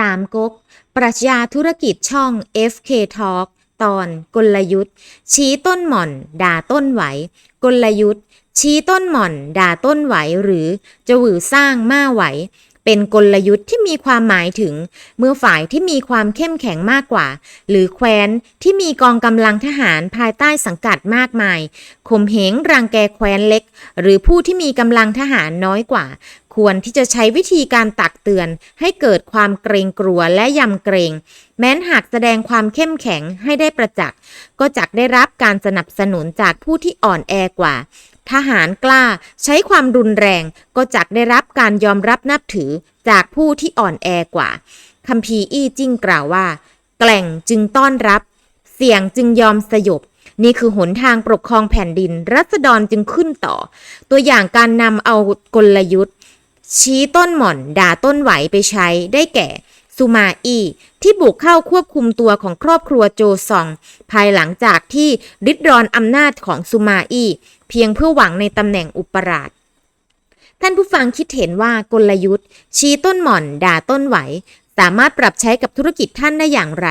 ตามก๊ก ปรัชญาธุรกิจช่อง FK Talk ตอนกลยุทธ์ ชี้ต้นหม่อน ด่าต้นไหว กลยุทธ์ ชี้ต้นหม่อน ด่าต้นไหวหรือจะหวือสร้างมาไหว เป็นกลยุทธ์ที่มีความหมายถึง เมื่อฝ่ายที่มีความเข้มแข็งมากกว่า หรือแคว้นที่มีกองกำลังทหารภายใต้สังกัดมากมายข่มเหงรังแกแคว้นเล็ก หรือผู้ที่มีกำลังทหารน้อยกว่า ควรที่จะใช้วิธีการตักเตือน ให้เกิดความเกรงกลัวและยำเกรง แม้นหากแสดงความเข้มแข็งให้ได้ประจักษ์ก็จักได้รับการสนับสนุนจากผู้ที่อ่อนแอกว่า ทหารกล้าใช้ความรุนแรงก็จักได้รับการยอมรับนับถือจากผู้ที่อ่อนแอกว่าคัมภีร์อี้จิ้งกล่าวว่า แกล่งจึงต้อนรับ เสี่ยงจึงยอมสยบ นี่คือหนทางปกครองแผ่นดิน รัษฎรจึงขึ้นต่อ ตัวอย่างการนำเอากลยุทธ์ ชี้ต้นหม่อนด่าต้นไหวไปใช้ได้แก่ ซูมาอีที่บุกเข้าควบคุมตัวของครอบครัวโจซอง ภายหลังจากที่ริดรอนอำนาจของซูมาอีเพียงเพื่อหวังในตำแหน่งอุปราชท่านผู้ฟังคิดเห็นว่ากลยุทธ์ ชี้ต้นหม่อน ด่าต้นไหว สามารถปรับใช้กับธุรกิจท่านได้อย่างไร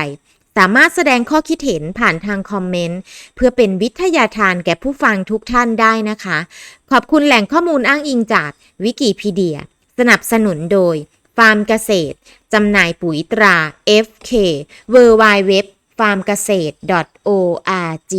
สามารถแสดงข้อคิดเห็นผ่านทางคอมเมนต์ เพื่อเป็นวิทยาทานแก่ผู้ฟังทุกท่านได้นะคะ ขอบคุณแหล่งข้อมูลอ้างอิงจากวิกิพีเดีย สนับสนุนโดย ฟาร์มเกษตร จำหน่ายปุ๋ยตรา FK w w w f a r m g a s e t e org